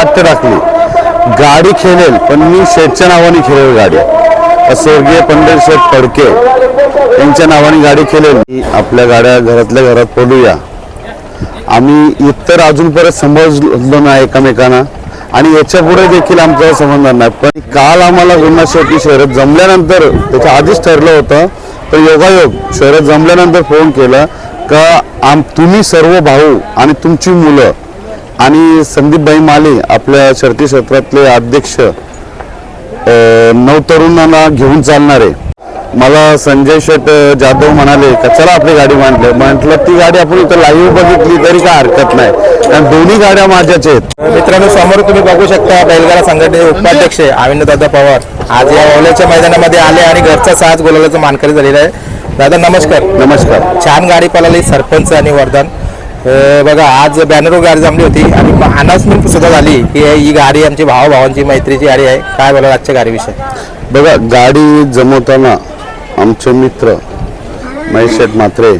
वाट टाकली गाडी खेळेल पण मी शेठच्या नावाने खेळेल गाडी. स्वर्गीय पंडित शेठ फडके यांच्या नावाने गाडी खेळेल. मी आपल्या गाड्या घरातल्या घरात पडूया. आम्ही इतर अजूनपर्यंत समजलो नाही एकमेकांना. आणि याच्यापुढे देखील आमचा संबंध नाही. पण काल आम्हाला गुन्हा शेवटी शहरात जमल्यानंतर त्याच्या आधीच ठरलं होतं तर योगायोग शहरात जमल्यानंतर फोन केला का आम तुम्ही सर्व भाऊ आणि तुमची मुलं आणि संदीपभाई माले आपल्या शर्ती क्षेत्रातले अध्यक्ष अ, नऊ तरुणांना घेऊन चालणारे. मला संजय शेट जाधव म्हणाले का चला आपली गाडी म्हटलं म्हटलं ती गाडी आपण इथं लाईव्ह बघितली तरी काय हरकत नाही. कारण दोन्ही गाड्या माझ्याच आहेत. मित्रांनो समोर तुम्ही बघू शकता बैलगाडा संघटनेचे उपाध्यक्ष अविंद दादा पवार. आज या ओल्याच्या मैदानामध्ये आले आणि घरचा साथ गोलाचा मानकरी झालेला आहे. दादा नमस्कार. नमस्कार. छान गाडी पळाली सरपंच आणि वरदान. बघा आज बॅनरवर गाडी जमली होती. आणि अनाउन्समेंट सुद्धा झाली की ही गाडी आमची भावाभावांची मैत्रीची गाडी आहे. काय बोला आजच्या गाडीविषयी? बघा गाडी जमवताना आमचे मित्र महेश शेठ म्हात्रे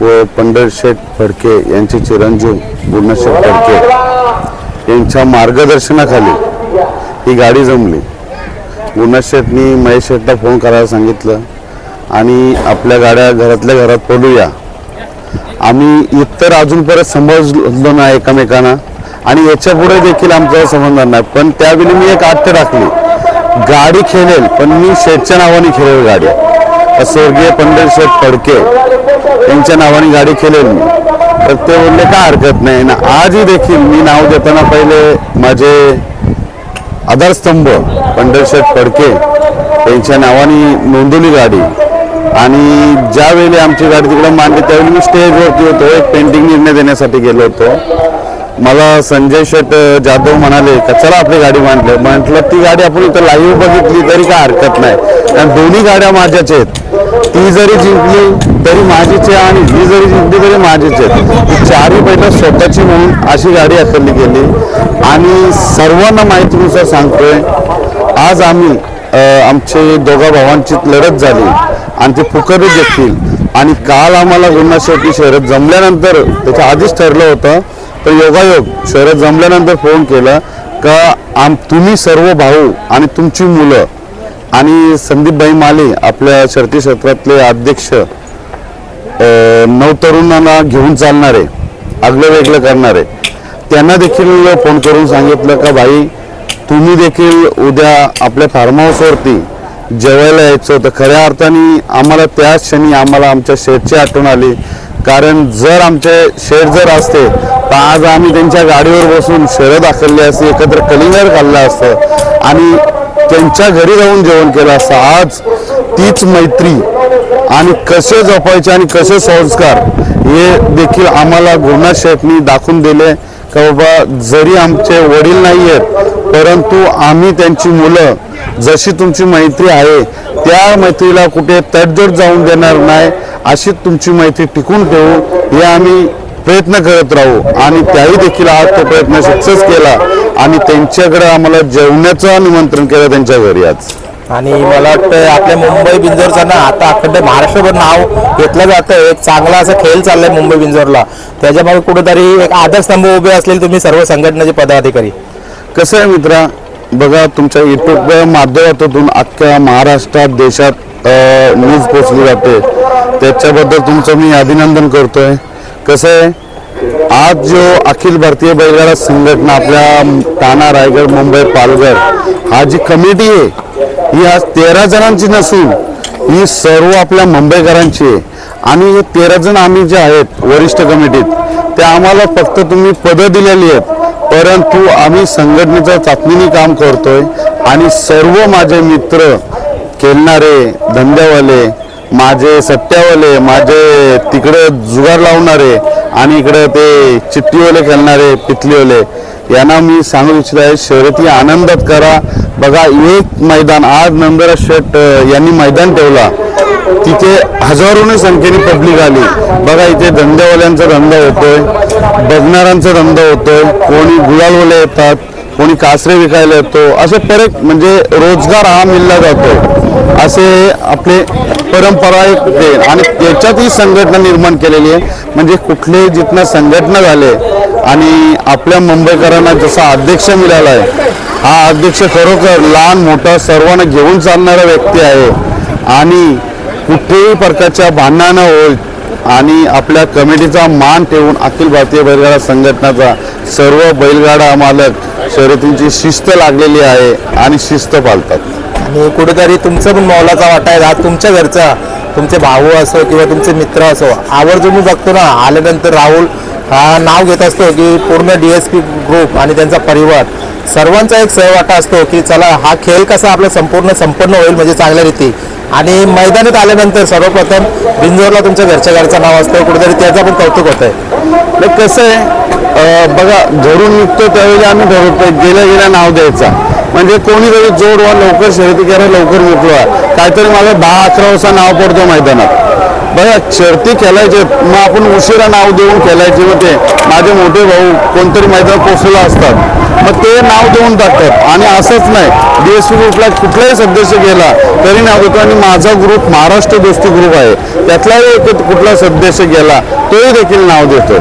व पंढरशेठ फडके यांचे चिरंजीव पूर्णशेठ फडके यांच्या मार्गदर्शनाखाली ही गाडी जमली. गुणशेठनी महेशेठला महेश शेठला फोन करायला सांगितलं आणि आपल्या गाड्या घरातल्या घरात पडूया. आम्ही इतर अजूनपर्यंत समजलो नाही एकमेकांना. आणि याच्यापुढे देखील आमचा संबंध नाही. पण त्यावेळी मी एक आठ टाकली गाडी खेळेल पण मी शेठच्या नावाने खेळेल गाडी. स्वर्गीय पंडित शेठ फडके यांच्या नावाने गाडी खेळेल मी. तर ते बोलले काय हरकत नाही. ना आजही देखील मी नाव देताना पहिले माझे आधारस्तंभ पंढरशेठ फडके यांच्या नावाने नोंदवली गाडी. आणि ज्यावेळी आमची गाडी तिकडं मांडली त्यावेळी मी स्टेजवरती होतो. एक पेंटिंग निर्णय देण्यासाठी गेलो होतो. मला संजय शेट जाधव म्हणाले का चला आपली गाडी मांडली. म्हटलं ती गाडी आपण इथं लाईव्ह बघितली तरी काय हरकत नाही. कारण दोन्ही गाड्या माझ्याच आहेत. ती जरी जिंकली तरी माझीच आहे आणि ही जरी जिंकली तरी माझीच आहे. ती चारही बैठक स्वतःची म्हणून अशी गाडी आखली गेली. आणि सर्वांना माहितीनुसार सांगतोय आज आम्ही आमचे दोघा भावांची लढत झाली. आणि ते पुकारत देखील आणि काल आम्हाला गुन्हा शेवटी शहरात जमल्यानंतर त्याच्या आधीच ठरलं होतं तर योगायोग शहरात जमल्यानंतर फोन केला का आम तुम्ही सर्व भाऊ आणि तुमची मुलं आणि संदीपभाई माले आपल्या शर्ती क्षेत्रातले अध्यक्ष नवतरुणांना नऊ तरुणांना घेऊन चालणारे आगलं वेगळं करणारे त्यांना देखील फोन करून सांगितलं का भाई तुम्ही देखील उद्या आपल्या फार्म हाऊसवरती जेवायला यायचं होतं. खऱ्या अर्थाने आम्हाला त्याच क्षणी आम्हाला आमच्या शेठची आठवण आली. कारण जर आमचे शेठ जर असते तर आज आम्ही त्यांच्या गाडीवर बसून शहरं दाखवली असते एकत्र कलिंगर खाल्लं असतं आणि त्यांच्या घरी जाऊन जेवण केलं असतं. आज तीच मैत्री आणि कसे जपायचे आणि कसे संस्कार हे देखील आम्हाला गुरुनाथ शेठनी दाखवून दिले. का बाबा जरी आमचे वडील नाही आहेत परंतु आम्ही त्यांची मुलं जशी तुमची मैत्री आहे त्या मैत्रीला कुठे तडजोड जाऊन देणार नाही अशी तुमची मैत्री टिकून ठेवू हे आम्ही प्रयत्न करत राहू. आणि त्याही देखील आज तो प्रयत्न सक्सेस केला. आणि त्यांच्याकडे आम्हाला जेवण्याचं निमंत्रण केलं त्यांच्या घरी आज. आणि मला वाटतं आपल्या मुंबई बिंजोरचं ना आता अखंड महाराष्ट्रभर नाव घेतलं जातं एक चांगला असा खेळ चाललाय मुंबई बिंजोरला. त्याच्यामागे कुठेतरी एक आधारस्तंभ उभे असलेले तुम्ही सर्व संघटनेचे पदाधिकारी. कसं आहे मित्रा? बघा तुमच्या युट्यूब माध्यमातून अख्ख्या महाराष्ट्रात देशात न्यूज पोचली जाते. त्याच्याबद्दल तुमचं मी अभिनंदन करतोय. कसं आहे? आज जो अखिल भारतीय बैलगाडा संघटना आपल्या ठाणा रायगड मुंबई पालघर हा जी कमिटी आहे ही आज तेरा जणांची नसून ही सर्व आपल्या मुंबईकरांची आहे. आणि हे तेरा जण आम्ही जे आहेत वरिष्ठ कमिटीत ते आम्हाला फक्त तुम्ही पदं दिलेली आहेत. परंतु आम्ही संघटनेचं चाचणीने काम करतोय आणि सर्व माझे मित्र खेळणारे धंद्यावाले माझे सट्ट्यावाले माझे तिकडे जुगार लावणारे आणि इकडे ते चिठ्ठीवाले खेळणारे पितलीवाले यांना मी सांगू इच्छित आहे शर्यती आनंदात करा. बघा एक मैदान आज नंदरा शेट यांनी मैदान ठेवला. तिथे हजारोने संख्येने पब्लिक आली. बघा इथे धंदेवाल्यांचा धंदा होतोय बघणाऱ्यांचा धंदा होतोय. कोणी गुलालवाले येतात कोणी कासरे विकायला येतो. असे परत म्हणजे रोजगार हा मिळला जातो असे आपले परंपरा एक आणि त्याच्यात ही संघटना निर्माण केलेली आहे. म्हणजे कुठले जिथनं संघटना झाले आणि आपल्या मुंबईकरांना जसा अध्यक्ष मिळाला आहे हा अध्यक्ष खरोखर लहान मोठा सर्वांना घेऊन चालणारा व्यक्ती आहे. आणि कुठेही प्रकारच्या भांडणं होईल आणि आपल्या कमिटीचा मान ठेवून अखिल भारतीय बैलगाडा संघटनाचा सर्व बैलगाडा मालक शर्यतींची शिस्त लागलेली आहे आणि शिस्त पाळतात आणि कुठेतरी तुमचं पण मौलाचा वाटा आहे. आज तुमच्या घरचा तुमचे भाऊ असो किंवा तुमचे मित्र असो आवर्जून मी बघतो ना आल्यानंतर राहुल हा नाव घेत असतो की पूर्ण डी एस पी ग्रुप आणि त्यांचा परिवार. सर्वांचा एक सहवाटा असतो की चला हा खेळ कसा आपला संपूर्ण संपन्न होईल म्हणजे चांगल्या रीती. आणि मैदानात आल्यानंतर सर्वप्रथम बिंजोरला तुमच्या घरच्या घरचं नाव असतं कुठेतरी त्याचं पण कौतुक होतं आहे तर कसं आहे बघा घरून निघतो त्यावेळी आम्ही ठरवतो गेल्या गेल्या नाव द्यायचा. म्हणजे कोणी कोणीतरी जोड व्हा लवकर शर्यती करा लवकर मोकळा काहीतरी माझं दहा अकरा वाजता नाव पडतो मैदानात. बघा शर्ती खेळायचे मग आपण उशिरा नाव देऊन खेळायचे. मग ते माझे मोठे भाऊ कोणतरी मैदान पोचलेला असतात. मग ते नाव देऊन टाकतात. आणि असंच नाही. डी एस ग्रुपला कुठलाही सदस्य गेला तरी नाव देतो. आणि माझा ग्रुप महाराष्ट्र दोस्ती ग्रुप आहे. त्यातलाही एक कुठला सदस्य गेला तोही देखील नाव देतो.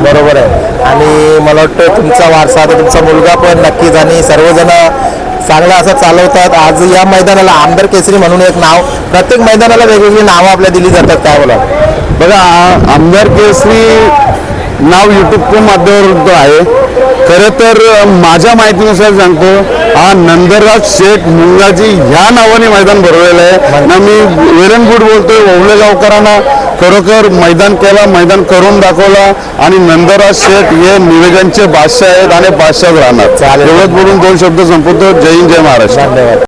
बरोबर आहे. आणि मला वाटतं तुमचा वारसा आता तुमचा मुलगा पण नक्कीच आणि सर्वजण चांगला असं चालवतात. आज या मैदानाला आमदार केसरी म्हणून एक नाव प्रत्येक मैदानाला वेगवेगळी नावं आपल्या दिली जातात. काय बोला बघा आमदार केसरी नाव यूट्यूब माध्यमावर आहे. खरं तर माझ्या माहितीनुसार सांगतो हा नंदराज शेठ मुंगाजी ह्या नावाने मैदान भरवलेलं आहे. ना मी वेरणगुड बोलतोय ओवले गावकरांना खरोखर मैदान केला मैदान करून दाखवला आणि नंदराज शेठ हे निवेदनचे बादशाह आहेत आणि बादशाह राहणार. एवढंच बोलून दोन शब्द संपवतो. जय हिंद जय महाराष्ट्र. धन्यवाद.